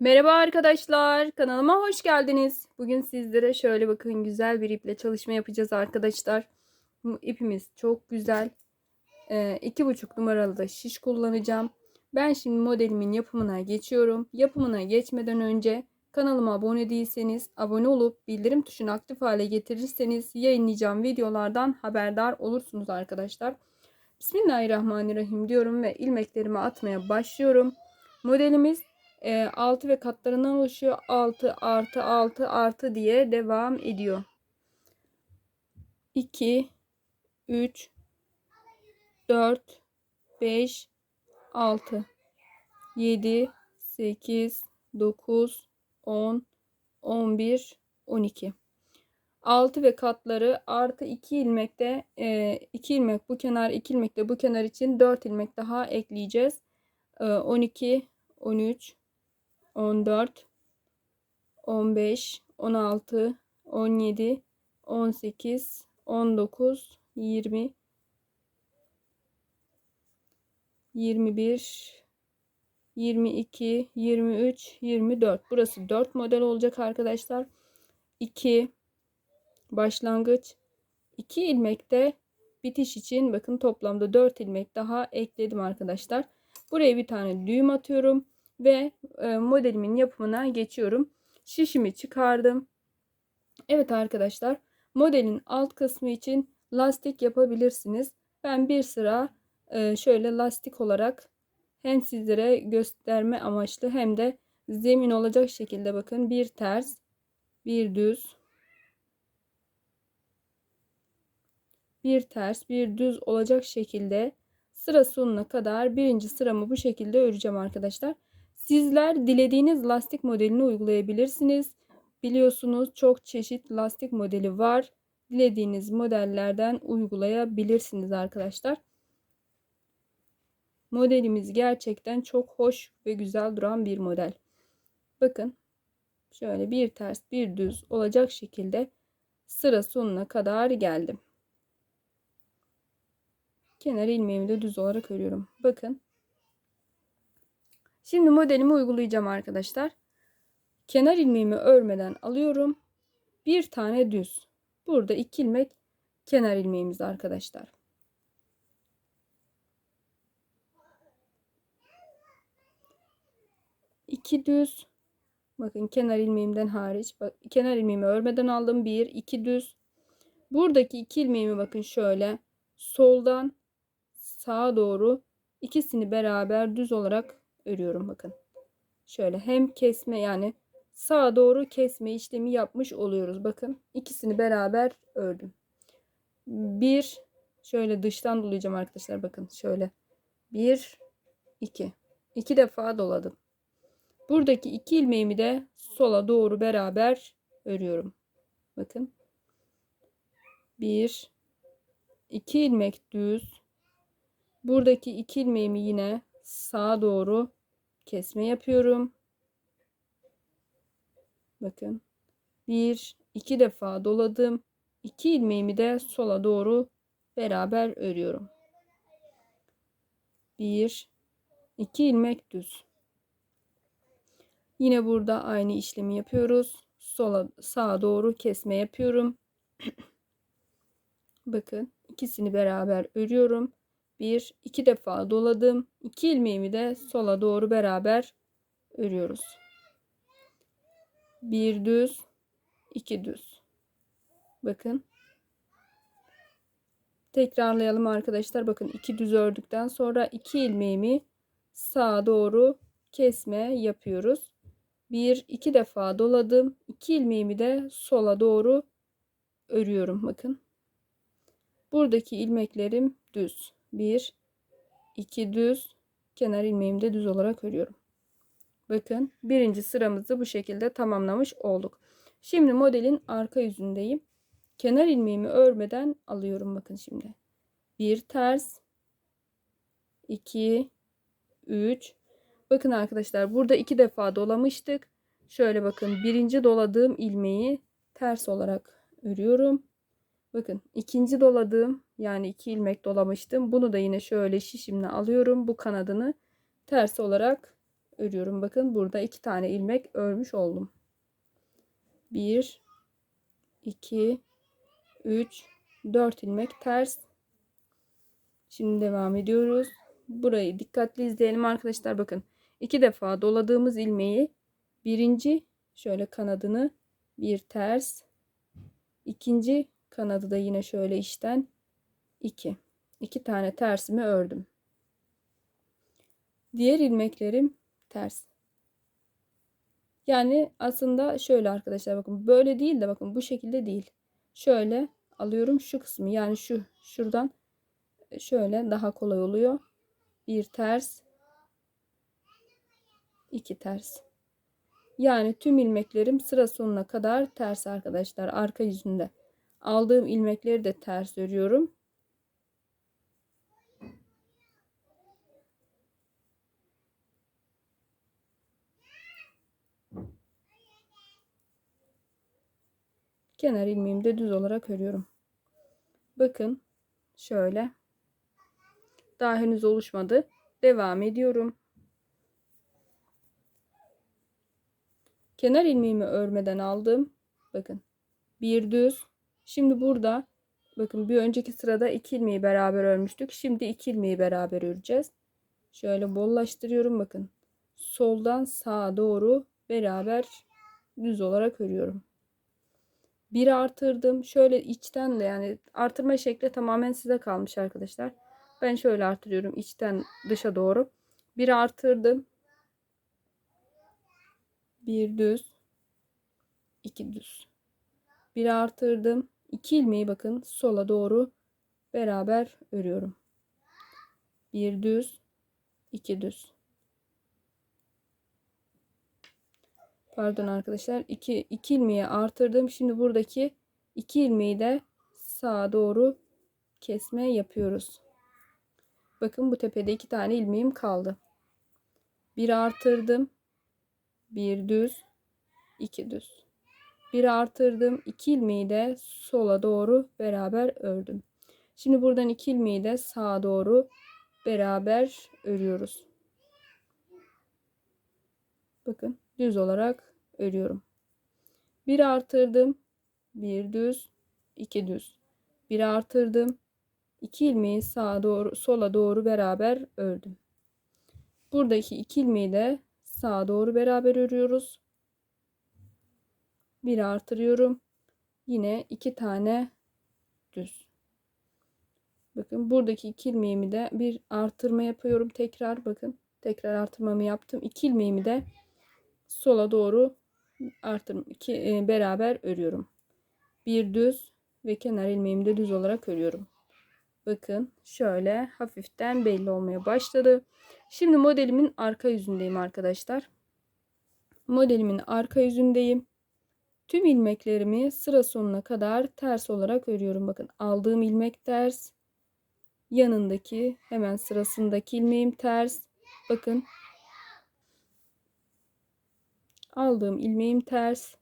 Merhaba arkadaşlar, kanalıma hoş geldiniz. Bugün sizlere şöyle bakın güzel bir iple çalışma yapacağız arkadaşlar. Bu ipimiz çok güzel. Ee, iki buçuk numaralı da şiş kullanacağım. Ben şimdi modelimin yapımına geçiyorum. Yapımına geçmeden önce kanalıma abone değilseniz abone olup bildirim tuşunu aktif hale getirirseniz yayınlayacağım videolardan haberdar olursunuz arkadaşlar. Bismillahirrahmanirrahim diyorum ve ilmeklerimi atmaya başlıyorum. Modelimiz e, 6 ve katlarından oluşuyor. 6 artı 6 artı diye devam ediyor. 2 3 4 5 6 7 8 9 10 11 12 6 ve katları artı 2 ilmekte 2 ilmek bu kenar 2 ilmek de bu kenar için 4 ilmek daha ekleyeceğiz. E, 12 13 14 15 16 17 18 19 20 21 22 23 24 burası 4 model olacak arkadaşlar. 2 başlangıç. 2 ilmekte bitiş için bakın toplamda 4 ilmek daha ekledim arkadaşlar. Buraya bir tane düğüm atıyorum ve e, modelimin yapımına geçiyorum. Şişimi çıkardım. Evet arkadaşlar modelin alt kısmı için lastik yapabilirsiniz. Ben bir sıra e, şöyle lastik olarak hem sizlere gösterme amaçlı hem de zemin olacak şekilde bakın bir ters bir düz bir ters bir düz olacak şekilde sıra sonuna kadar birinci sıramı bu şekilde öreceğim arkadaşlar. Sizler dilediğiniz lastik modelini uygulayabilirsiniz. Biliyorsunuz çok çeşit lastik modeli var. Dilediğiniz modellerden uygulayabilirsiniz arkadaşlar. Modelimiz gerçekten çok hoş ve güzel duran bir model. Bakın şöyle bir ters bir düz olacak şekilde sıra sonuna kadar geldim. Kenar ilmeğimi de düz olarak örüyorum. Bakın Şimdi modelimi uygulayacağım arkadaşlar. Kenar ilmeğimi örmeden alıyorum. Bir tane düz. Burada iki ilmek kenar ilmeğimiz arkadaşlar. İki düz. Bakın kenar ilmeğimden hariç. Bak, kenar ilmeğimi örmeden aldım. Bir, iki düz. Buradaki iki ilmeğimi bakın şöyle soldan sağa doğru ikisini beraber düz olarak örüyorum bakın. Şöyle hem kesme yani sağa doğru kesme işlemi yapmış oluyoruz. Bakın ikisini beraber ördüm. Bir şöyle dıştan dolayacağım arkadaşlar bakın şöyle. Bir iki. iki defa doladım. Buradaki iki ilmeğimi de sola doğru beraber örüyorum. Bakın. Bir iki ilmek düz. Buradaki iki ilmeğimi yine sağa doğru kesme yapıyorum. Bakın. Bir, iki defa doladım. İki ilmeğimi de sola doğru beraber örüyorum. Bir, iki ilmek düz. Yine burada aynı işlemi yapıyoruz. Sola sağa doğru kesme yapıyorum. Bakın ikisini beraber örüyorum bir iki defa doladım. İki ilmeğimi de sola doğru beraber örüyoruz. Bir düz, iki düz. Bakın. Tekrarlayalım arkadaşlar. Bakın iki düz ördükten sonra iki ilmeğimi sağa doğru kesme yapıyoruz. Bir iki defa doladım. İki ilmeğimi de sola doğru örüyorum. Bakın. Buradaki ilmeklerim düz. 1 2 düz kenar ilmeğimi de düz olarak örüyorum. Bakın birinci sıramızı bu şekilde tamamlamış olduk. Şimdi modelin arka yüzündeyim. Kenar ilmeğimi örmeden alıyorum bakın şimdi. Bir ters 2 3 Bakın arkadaşlar burada iki defa dolamıştık. Şöyle bakın birinci doladığım ilmeği ters olarak örüyorum. Bakın ikinci doladığım yani iki ilmek dolamıştım. Bunu da yine şöyle şişimle alıyorum. Bu kanadını ters olarak örüyorum. Bakın burada iki tane ilmek örmüş oldum. 1 2 3 4 ilmek ters. Şimdi devam ediyoruz. Burayı dikkatli izleyelim arkadaşlar. Bakın iki defa doladığımız ilmeği birinci şöyle kanadını bir ters ikinci kanadı da yine şöyle işten 2 2 tane tersimi ördüm. Diğer ilmeklerim ters. Yani aslında şöyle arkadaşlar bakın böyle değil de bakın bu şekilde değil. Şöyle alıyorum şu kısmı. Yani şu şuradan şöyle daha kolay oluyor. Bir ters iki ters. Yani tüm ilmeklerim sıra sonuna kadar ters arkadaşlar arka yüzünde. Aldığım ilmekleri de ters örüyorum. Kenar ilmeğimi de düz olarak örüyorum. Bakın şöyle. Daha henüz oluşmadı. Devam ediyorum. Kenar ilmeğimi örmeden aldım. Bakın. Bir düz. Şimdi burada bakın bir önceki sırada iki ilmeği beraber örmüştük. Şimdi iki ilmeği beraber öreceğiz. Şöyle bollaştırıyorum bakın. Soldan sağa doğru beraber düz olarak örüyorum. Bir artırdım. Şöyle içten de yani artırma şekli tamamen size kalmış arkadaşlar. Ben şöyle artırıyorum içten dışa doğru. Bir artırdım bir düz iki düz bir artırdım iki ilmeği bakın sola doğru beraber örüyorum. Bir düz iki düz. Pardon arkadaşlar iki, iki ilmeği artırdım. Şimdi buradaki iki ilmeği de sağa doğru kesme yapıyoruz. Bakın bu tepede iki tane ilmeğim kaldı. Bir artırdım. Bir düz iki düz bir artırdım. İki ilmeği de sola doğru beraber ördüm. Şimdi buradan iki ilmeği de sağa doğru beraber örüyoruz. Bakın düz olarak örüyorum. Bir artırdım. Bir düz iki düz. Bir artırdım. İki ilmeği sağa doğru sola doğru beraber ördüm. Buradaki iki ilmeği de sağa doğru beraber örüyoruz. Bir artırıyorum. Yine iki tane düz. Bakın buradaki iki ilmeğimi de bir artırma yapıyorum tekrar bakın. Tekrar artırmamı yaptım. İki ilmeğimi de sola doğru artırım iki e, beraber örüyorum. Bir düz ve kenar ilmeğimi de düz olarak örüyorum. Bakın şöyle hafiften belli olmaya başladı. Şimdi modelimin arka yüzündeyim arkadaşlar. Modelimin arka yüzündeyim. Tüm ilmeklerimi sıra sonuna kadar ters olarak örüyorum. Bakın aldığım ilmek ters. Yanındaki hemen sırasındaki ilmeğim ters. Bakın. Aldığım ilmeğim ters.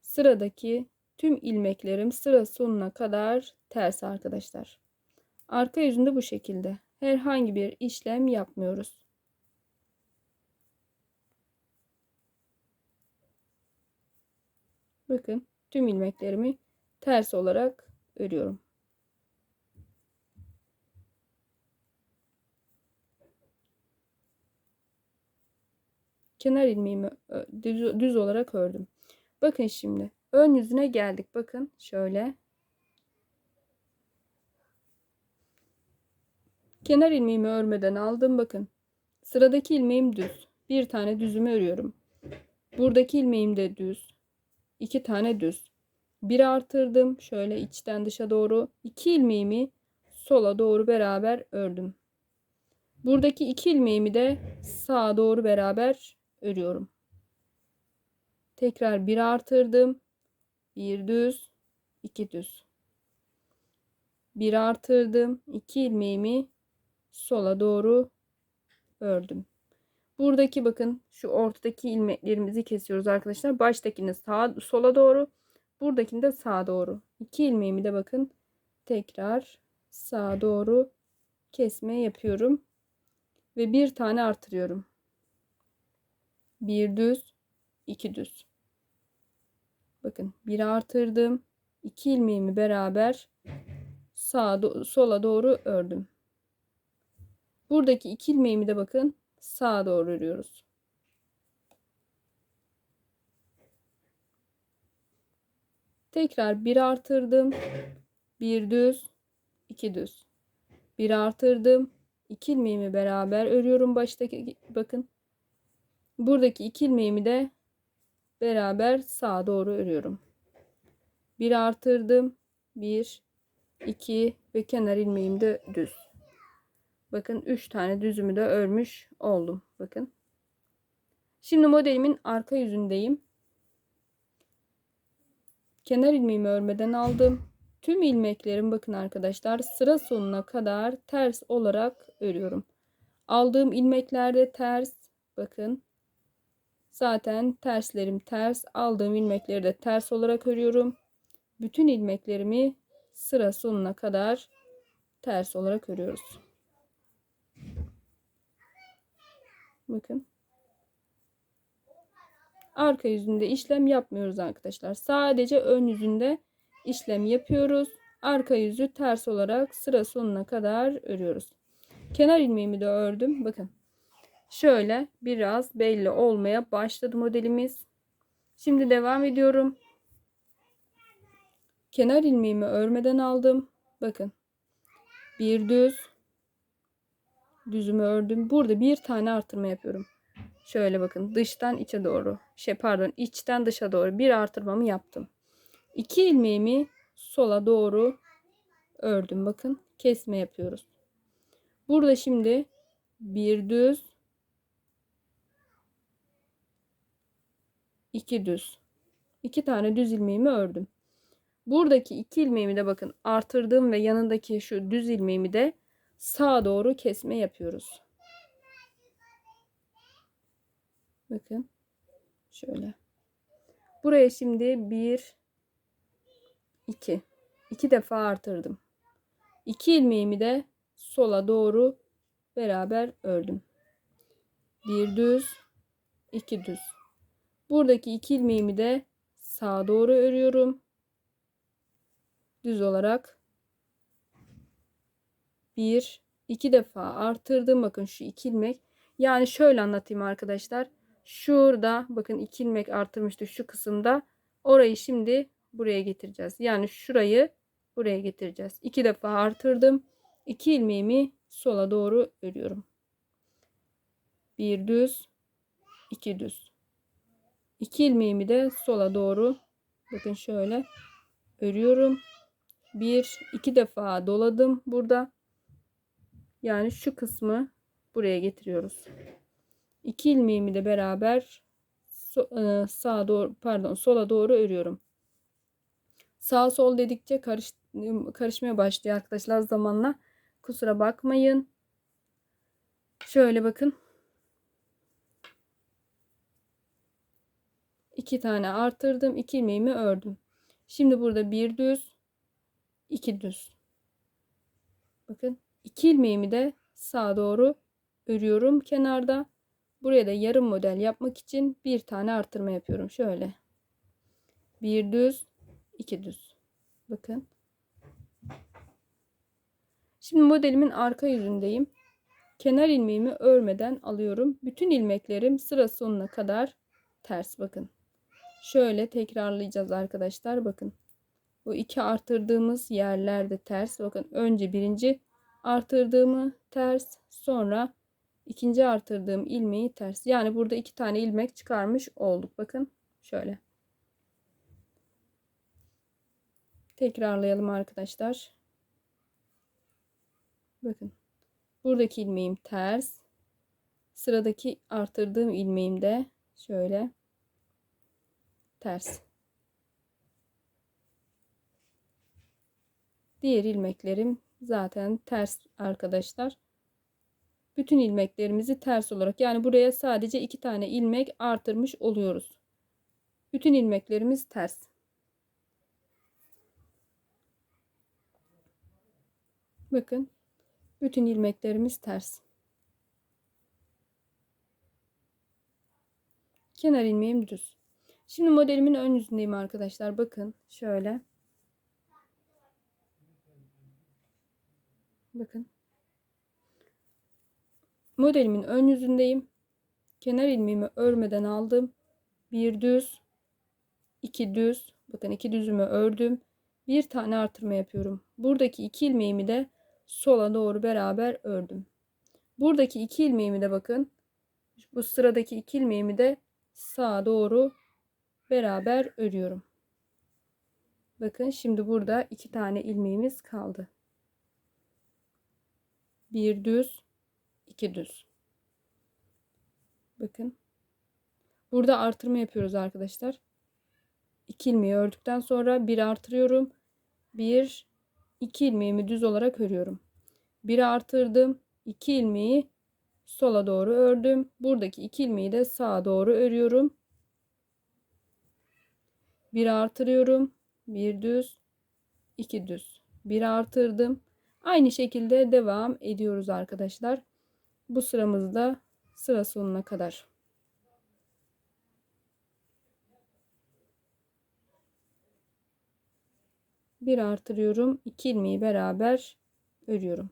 Sıradaki tüm ilmeklerim sıra sonuna kadar ters arkadaşlar. Arka yüzünde bu şekilde. Herhangi bir işlem yapmıyoruz. Bakın tüm ilmeklerimi ters olarak örüyorum. Kenar ilmeğimi düz, düz olarak ördüm. Bakın şimdi ön yüzüne geldik. Bakın şöyle Kenar ilmeğimi örmeden aldım. Bakın. Sıradaki ilmeğim düz. Bir tane düzümü örüyorum. Buradaki ilmeğim de düz. İki tane düz. Bir artırdım. Şöyle içten dışa doğru. iki ilmeğimi sola doğru beraber ördüm. Buradaki iki ilmeğimi de sağa doğru beraber örüyorum. Tekrar bir artırdım. Bir düz, iki düz. Bir artırdım. iki ilmeğimi sola doğru ördüm. Buradaki bakın şu ortadaki ilmeklerimizi kesiyoruz arkadaşlar. Baştakini sağa sola doğru, buradakini de sağa doğru. İki ilmeğimi de bakın tekrar sağa doğru kesme yapıyorum ve bir tane artırıyorum. Bir düz, iki düz. Bakın bir artırdım. İki ilmeğimi beraber sağa do- sola doğru ördüm. Buradaki iki ilmeğimi de bakın sağa doğru örüyoruz. Tekrar bir artırdım. Bir düz, iki düz. Bir artırdım. İki ilmeğimi beraber örüyorum baştaki bakın. Buradaki iki ilmeğimi de beraber sağa doğru örüyorum. Bir artırdım. Bir, iki ve kenar ilmeğim de düz. Bakın 3 tane düzümü de örmüş oldum. Bakın. Şimdi modelimin arka yüzündeyim. Kenar ilmeğimi örmeden aldım. Tüm ilmeklerim bakın arkadaşlar sıra sonuna kadar ters olarak örüyorum. Aldığım ilmeklerde ters bakın. Zaten terslerim ters. Aldığım ilmekleri de ters olarak örüyorum. Bütün ilmeklerimi sıra sonuna kadar ters olarak örüyoruz. Bakın. Arka yüzünde işlem yapmıyoruz arkadaşlar. Sadece ön yüzünde işlem yapıyoruz. Arka yüzü ters olarak sıra sonuna kadar örüyoruz. Kenar ilmeğimi de ördüm. Bakın. Şöyle biraz belli olmaya başladı modelimiz. Şimdi devam ediyorum. Kenar ilmeğimi örmeden aldım. Bakın. Bir düz. Düzümü ördüm. Burada bir tane artırma yapıyorum. Şöyle bakın dıştan içe doğru. Şey pardon içten dışa doğru bir artırmamı yaptım. İki ilmeğimi sola doğru ördüm. Bakın kesme yapıyoruz. Burada şimdi bir düz iki düz. iki tane düz ilmeğimi ördüm. Buradaki iki ilmeğimi de bakın artırdığım ve yanındaki şu düz ilmeğimi de sağa doğru kesme yapıyoruz. Bakın şöyle. Buraya şimdi bir iki iki defa artırdım. İki ilmeğimi de sola doğru beraber ördüm. Bir düz, iki düz. Buradaki iki ilmeğimi de sağa doğru örüyorum. Düz olarak bir, iki defa artırdım. Bakın şu iki ilmek. Yani şöyle anlatayım arkadaşlar. Şurada bakın iki ilmek artırmıştık şu kısımda. Orayı şimdi buraya getireceğiz. Yani şurayı buraya getireceğiz. İki defa artırdım. İki ilmeğimi sola doğru örüyorum. Bir düz, iki düz. İki ilmeğimi de sola doğru bakın şöyle örüyorum. Bir, iki defa doladım burada. Yani şu kısmı buraya getiriyoruz. İki ilmeğimi de beraber e, sağa doğru pardon sola doğru örüyorum. Sağ sol dedikçe karış, karışmaya başlıyor arkadaşlar zamanla. Kusura bakmayın. Şöyle bakın. iki tane artırdım. iki ilmeğimi ördüm. Şimdi burada bir düz, iki düz. Bakın iki ilmeğimi de sağa doğru örüyorum kenarda. Buraya da yarım model yapmak için bir tane artırma yapıyorum. Şöyle. Bir düz, iki düz. Bakın. Şimdi modelimin arka yüzündeyim. Kenar ilmeğimi örmeden alıyorum. Bütün ilmeklerim sıra sonuna kadar ters bakın. Şöyle tekrarlayacağız arkadaşlar. Bakın. Bu iki artırdığımız yerlerde ters. Bakın önce birinci artırdığımı ters. Sonra ikinci artırdığım ilmeği ters. Yani burada iki tane ilmek çıkarmış olduk. Bakın şöyle. Tekrarlayalım arkadaşlar. Bakın. Buradaki ilmeğim ters. Sıradaki artırdığım ilmeğim de şöyle ters. Diğer ilmeklerim zaten ters arkadaşlar. Bütün ilmeklerimizi ters olarak yani buraya sadece iki tane ilmek artırmış oluyoruz. Bütün ilmeklerimiz ters. Bakın bütün ilmeklerimiz ters. Kenar ilmeğim düz. Şimdi modelimin ön yüzündeyim arkadaşlar. Bakın şöyle. Bakın. Modelimin ön yüzündeyim. Kenar ilmeğimi örmeden aldım. Bir düz, iki düz. Bakın iki düzümü ördüm. Bir tane artırma yapıyorum. Buradaki iki ilmeğimi de sola doğru beraber ördüm. Buradaki iki ilmeğimi de bakın. Bu sıradaki iki ilmeğimi de sağa doğru beraber örüyorum. Bakın şimdi burada iki tane ilmeğimiz kaldı. Bir düz, iki düz. Bakın. Burada artırma yapıyoruz arkadaşlar. İki ilmeği ördükten sonra bir artırıyorum. Bir, iki ilmeğimi düz olarak örüyorum. Bir artırdım. iki ilmeği sola doğru ördüm. Buradaki iki ilmeği de sağa doğru örüyorum. Bir artırıyorum. Bir düz, iki düz. Bir artırdım. Aynı şekilde devam ediyoruz arkadaşlar. Bu sıramızda sıra sonuna kadar. Bir artırıyorum. iki ilmeği beraber örüyorum.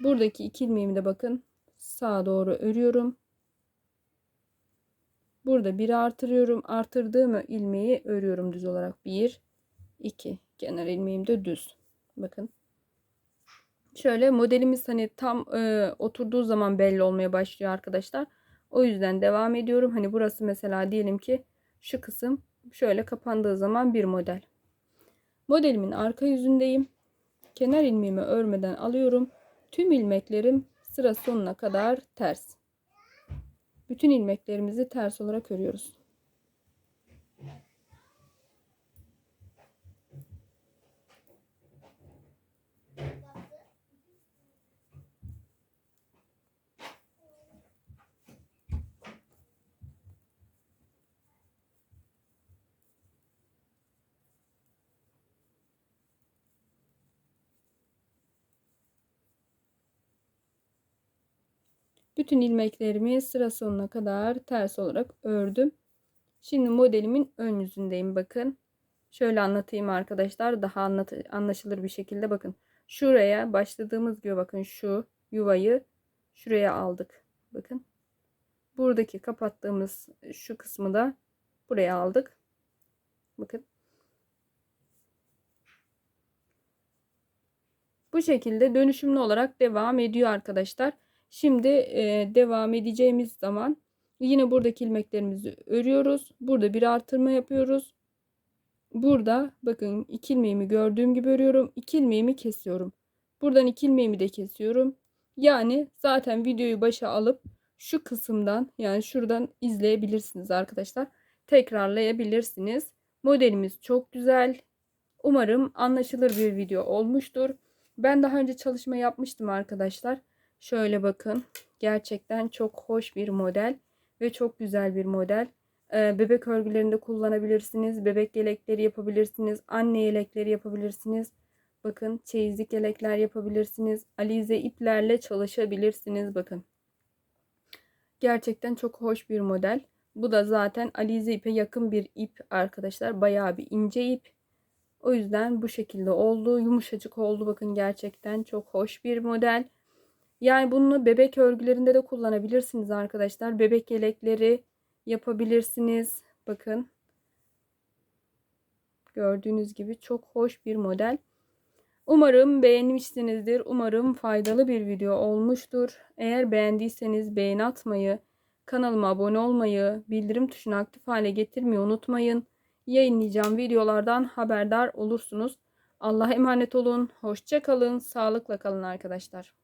Buradaki iki ilmeğimi de bakın sağa doğru örüyorum. Burada bir artırıyorum. Artırdığım ilmeği örüyorum düz olarak. Bir, iki. Kenar ilmeğim de düz. Bakın. Şöyle modelimiz hani tam e, oturduğu zaman belli olmaya başlıyor arkadaşlar. O yüzden devam ediyorum. Hani burası mesela diyelim ki şu kısım şöyle kapandığı zaman bir model. Modelimin arka yüzündeyim. Kenar ilmeğimi örmeden alıyorum. Tüm ilmeklerim sıra sonuna kadar ters. Bütün ilmeklerimizi ters olarak örüyoruz. Bütün ilmeklerimi sıra sonuna kadar ters olarak ördüm. Şimdi modelimin ön yüzündeyim bakın. Şöyle anlatayım arkadaşlar daha anlat anlaşılır bir şekilde bakın. Şuraya başladığımız gibi bakın şu yuvayı şuraya aldık. Bakın. Buradaki kapattığımız şu kısmı da buraya aldık. Bakın. Bu şekilde dönüşümlü olarak devam ediyor arkadaşlar. Şimdi e, devam edeceğimiz zaman yine buradaki ilmeklerimizi örüyoruz. Burada bir artırma yapıyoruz. Burada bakın iki ilmeğimi gördüğüm gibi örüyorum. İki ilmeğimi kesiyorum. Buradan iki ilmeğimi de kesiyorum. Yani zaten videoyu başa alıp şu kısımdan yani şuradan izleyebilirsiniz arkadaşlar. Tekrarlayabilirsiniz. Modelimiz çok güzel. Umarım anlaşılır bir video olmuştur. Ben daha önce çalışma yapmıştım arkadaşlar. Şöyle bakın. Gerçekten çok hoş bir model ve çok güzel bir model. Ee, bebek örgülerinde kullanabilirsiniz. Bebek yelekleri yapabilirsiniz. Anne yelekleri yapabilirsiniz. Bakın çeyizlik yelekler yapabilirsiniz. Alize iplerle çalışabilirsiniz. Bakın. Gerçekten çok hoş bir model. Bu da zaten alize ipe yakın bir ip arkadaşlar. Bayağı bir ince ip. O yüzden bu şekilde oldu. Yumuşacık oldu. Bakın gerçekten çok hoş bir model. Yani bunu bebek örgülerinde de kullanabilirsiniz arkadaşlar. Bebek yelekleri yapabilirsiniz. Bakın. Gördüğünüz gibi çok hoş bir model. Umarım beğenmişsinizdir. Umarım faydalı bir video olmuştur. Eğer beğendiyseniz beğeni atmayı, kanalıma abone olmayı, bildirim tuşunu aktif hale getirmeyi unutmayın. Yayınlayacağım videolardan haberdar olursunuz. Allah'a emanet olun. Hoşça kalın. Sağlıkla kalın arkadaşlar.